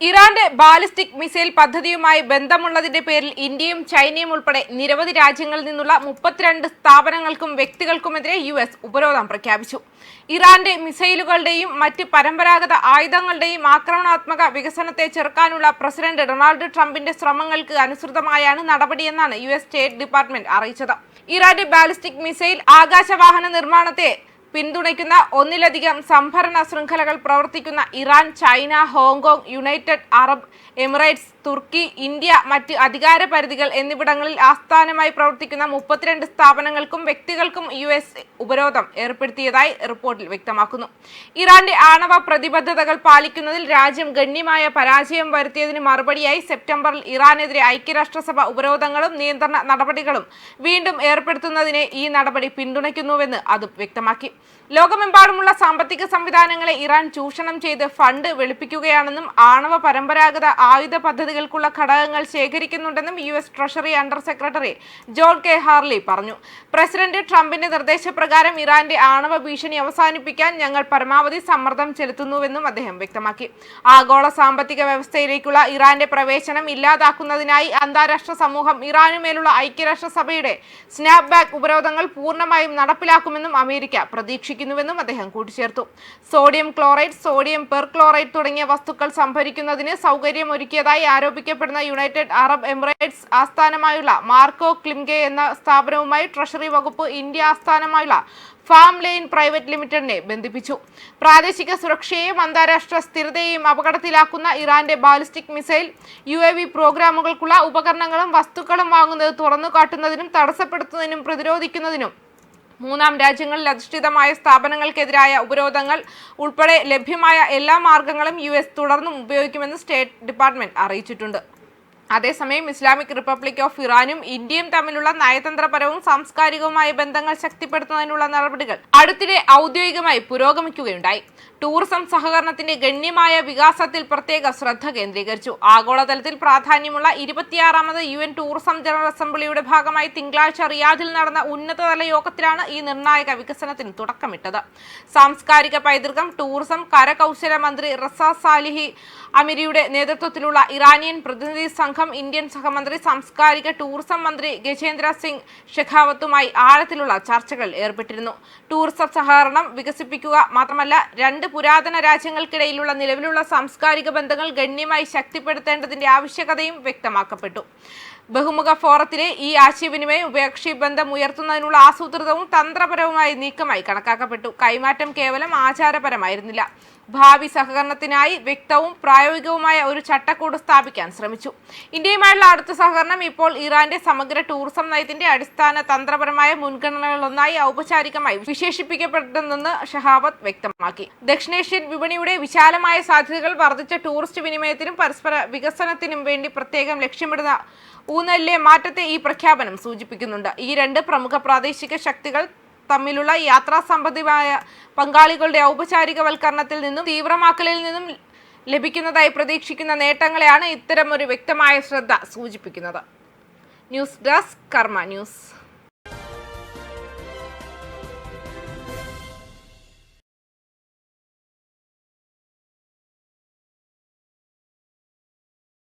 ഇറാന്റെ ballistic missile പദ്ധതിയുമായി ബന്ധമുള്ളതിന്റെ പേരിൽ ഇന്ത്യയും ചൈനയും ഉൾപ്പെടെ നിരവധി രാജ്യങ്ങളിൽ നിന്നുള്ള മുപ്പത്തിരണ്ട് സ്ഥാപനങ്ങൾക്കും വ്യക്തികൾക്കുമെതിരെ യു എസ് ഉപരോധം പ്രഖ്യാപിച്ചു. ഇറാന്റെ മിസൈലുകളുടെയും മറ്റ് പരമ്പരാഗത ആയുധങ്ങളുടെയും ആക്രമണാത്മക വികസനത്തെ ചെറുക്കാനുള്ള പ്രസിഡന്റ് ഡൊണാൾഡ് ട്രംപിന്റെ ശ്രമങ്ങൾക്ക് അനുസൃതമായാണ് നടപടിയെന്നാണ് യു എസ് സ്റ്റേറ്റ് ഡിപ്പാർട്ട്മെന്റ് അറിയിച്ചത്. ഇറാന്റെ ബാലിസ്റ്റിക് മിസൈൽ ആകാശവാഹന നിർമ്മാണത്തെ പിന്തുണയ്ക്കുന്ന ഒന്നിലധികം സംഭരണ ശൃംഖലകൾ പ്രവർത്തിക്കുന്ന Iran China Hong Kong United Arab Emirates തുർക്കി ഇന്ത്യ മറ്റ് അധികാര പരിധികൾ എന്നിവിടങ്ങളിൽ ആസ്ഥാനമായി പ്രവർത്തിക്കുന്ന മുപ്പത്തിരണ്ട് സ്ഥാപനങ്ങൾക്കും വ്യക്തികൾക്കും യു എസ് ഉപരോധം ഏർപ്പെടുത്തിയതായി റിപ്പോർട്ടിൽ വ്യക്തമാക്കുന്നു. ഇറാന്റെ ആണവ പ്രതിബദ്ധതകൾ പാലിക്കുന്നതിൽ രാജ്യം ഗണ്യമായ പരാജയം വരുത്തിയതിന് മറുപടിയായി സെപ്റ്റംബറിൽ ഇറാനെതിരെ ഐക്യരാഷ്ട്രസഭ ഉപരോധങ്ങളും നിയന്ത്രണ നടപടികളും വീണ്ടും ഏർപ്പെടുത്തുന്നതിനെ ഈ നടപടി പിന്തുണയ്ക്കുന്നുവെന്ന് അതും വ്യക്തമാക്കി. ലോകമെമ്പാടുമുള്ള സാമ്പത്തിക സംവിധാനങ്ങളെ ഇറാൻ ചൂഷണം ചെയ്ത് ഫണ്ട് വെളുപ്പിക്കുകയാണെന്നും ആണവ പരമ്പരാഗത ആയുധ പദ്ധതികൾക്കുള്ള ഘടകങ്ങൾ ശേഖരിക്കുന്നുണ്ടെന്നും U S Treasury under secretary John K Hurley പറഞ്ഞു. പ്രസിഡന്റ് ട്രംപിന്റെ നിർദ്ദേശപ്രകാരം ഇറാന്റെ ആണവ ഭീഷണി അവസാനിപ്പിക്കാൻ ഞങ്ങൾ പരമാവധി സമ്മർദ്ദം ചെലുത്തുന്നുവെന്നും അദ്ദേഹം വ്യക്തമാക്കി. ആഗോള സാമ്പത്തിക വ്യവസ്ഥയിലേക്കുള്ള ഇറാന്റെ പ്രവേശനം ഇല്ലാതാക്കുന്നതിനായി അന്താരാഷ്ട്ര സമൂഹം ഇറാനുമേലുള്ള ഐക്യരാഷ്ട്രസഭയുടെ സ്നാപ്ബാക്ക് ഉപരോധങ്ങൾ പൂർണമായും നടപ്പിലാക്കുമെന്നും അമേരിക്ക പ്രതീക്ഷിക്കുന്നുവെന്നും അദ്ദേഹം കൂട്ടിച്ചേർത്തു. സോഡിയം ക്ലോറൈഡ് സോഡിയം പെർക്ലോറൈഡ് തുടങ്ങിയ വസ്തുക്കൾ സംഭരിക്കുന്നതിന് സൗകര്യമൊരുക്കിയതായി ആരോപിക്കപ്പെടുന്ന യുണൈറ്റഡ് അറബ് എമിറേറ്റ്സ് ആസ്ഥാനമായുള്ള മാർക്കോ ക്ലിംഗെ എന്ന സ്ഥാപനവുമായി ട്രഷറി വകുപ്പ് ഇന്ത്യ ആസ്ഥാനമായുള്ള ഫാം ലൈൻ പ്രൈവറ്റ് ലിമിറ്റഡിനെ ബന്ധിപ്പിച്ചു. പ്രാദേശിക സുരക്ഷയെയും അന്താരാഷ്ട്ര സ്ഥിരതയെയും അപകടത്തിലാക്കുന്ന ഇറാന്റെ ballistic missile U A V പ്രോഗ്രാമുകൾക്കുള്ള ഉപകരണങ്ങളും വസ്തുക്കളും വാങ്ങുന്നത് തുറന്നു കാട്ടുന്നതിനും തടസ്സപ്പെടുത്തുന്നതിനും പ്രതിരോധിക്കുന്നതിനും മൂന്നാം രാജ്യങ്ങളിൽ അധിഷ്ഠിതമായ സ്ഥാപനങ്ങൾക്കെതിരായ ഉപരോധങ്ങൾ ഉൾപ്പെടെ ലഭ്യമായ എല്ലാ മാർഗങ്ങളും യു എസ് തുടർന്നും ഉപയോഗിക്കുമെന്ന് സ്റ്റേറ്റ് ഡിപ്പാർട്ട്മെന്റ് അറിയിച്ചിട്ടുണ്ട്. അതേസമയം ഇസ്ലാമിക് റിപ്പബ്ലിക് ഓഫ് ഇറാനും ഇന്ത്യയും തമ്മിലുള്ള നയതന്ത്രപരവും സാംസ്കാരികവുമായ ബന്ധങ്ങൾ ശക്തിപ്പെടുത്തുന്നതിനുള്ള നടപടികൾ അടുത്തിടെ ഔദ്യോഗികമായി പുരോഗമിക്കുകയുണ്ടായി. ടൂറിസം സഹകരണത്തിന്റെ ഗണ്യമായ വികാസത്തിൽ പ്രത്യേക ശ്രദ്ധ കേന്ദ്രീകരിച്ചു. ആഗോളതലത്തിൽ പ്രാധാന്യമുള്ള ഇരുപത്തിയാറാമത് യു എൻ ടൂറിസം ജനറൽ അസംബ്ലിയുടെ ഭാഗമായി തിങ്കളാഴ്ച റിയാദിൽ നടന്ന ഉന്നതതല യോഗത്തിലാണ് ഈ നിർണായക വികസനത്തിന് തുടക്കമിട്ടത്. സാംസ്കാരിക പൈതൃകം ടൂറിസം കരകൗശല മന്ത്രി റസാ സാലിഹി അമിരിയുടെ നേതൃത്വത്തിലുള്ള ഇറാനിയൻ പ്രതിനിധി സംഘം ഇന്ത്യൻ സഹമന്ത്രി സാംസ്കാരിക ടൂറിസം മന്ത്രി ഗജേന്ദ്ര സിംഗ് ഷെഖാവത്തുമായി ആഴത്തിലുള്ള ചർച്ചകൾ ഏർപ്പെട്ടിരുന്നു. ടൂറിസം സഹകരണം വികസിപ്പിക്കുക മാത്രമല്ല രണ്ട് പുരാതന രാജ്യങ്ങൾക്കിടയിലുള്ള നിലവിലുള്ള സാംസ്കാരിക ബന്ധങ്ങൾ ഗണ്യമായി ശക്തിപ്പെടുത്തേണ്ടതിന്റെ ആവശ്യകതയും വ്യക്തമാക്കപ്പെട്ടു. ബഹുമുഖ ഫോറത്തിലെ ഈ ആശയവിനിമയം ഉഭയകക്ഷി ബന്ധം ഉയർത്തുന്നതിനുള്ള ആസൂത്രിതവും തന്ത്രപരവുമായ നീക്കമായി കണക്കാക്കപ്പെട്ടു. കൈമാറ്റം കേവലം ആചാരപരമായിരുന്നില്ല. ഭാവി സഹകരണത്തിനായി വ്യക്തവും പ്രായോഗികവുമായ ഒരു ചട്ടക്കൂട് സ്ഥാപിക്കാൻ ശ്രമിച്ചു. ഇന്ത്യയുമായുള്ള അടുത്ത സഹകരണം ഇപ്പോൾ ഇറാന്റെ സമഗ്ര ടൂറിസം നയത്തിന്റെ അടിസ്ഥാന തന്ത്രപരമായ മുൻഗണനകളൊന്നായി ഔപചാരികമായി വിശേഷിപ്പിക്കപ്പെട്ടെന്ന് ഷഹാവത്ത് വ്യക്തമാക്കി. ദക്ഷിണേഷ്യൻ വിപണിയുടെ വിശാലമായ സാധ്യതകൾ വർദ്ധിച്ച ടൂറിസ്റ്റ് വിനിമയത്തിനും പരസ്പര വികസനത്തിനും വേണ്ടി പ്രത്യേകം ലക്ഷ്യമിടുന്ന ഊന്നലിലെ മാറ്റത്തെ ഈ പ്രഖ്യാപനം സൂചിപ്പിക്കുന്നുണ്ട്. ഈ രണ്ട് പ്രമുഖ പ്രാദേശിക ശക്തികൾ തമ്മിലുള്ള യാത്രാ സംബന്ധമായ പങ്കാളികളുടെ ഔപചാരികവൽക്കരണത്തിൽ നിന്നും തീവ്രമാക്കലിൽ നിന്നും ലഭിക്കുന്നതായി പ്രതീക്ഷിക്കുന്ന നേട്ടങ്ങളെയാണ് ഇത്തരമൊരു വ്യക്തമായ ശ്രദ്ധ സൂചിപ്പിക്കുന്നത്. News desk Karma news.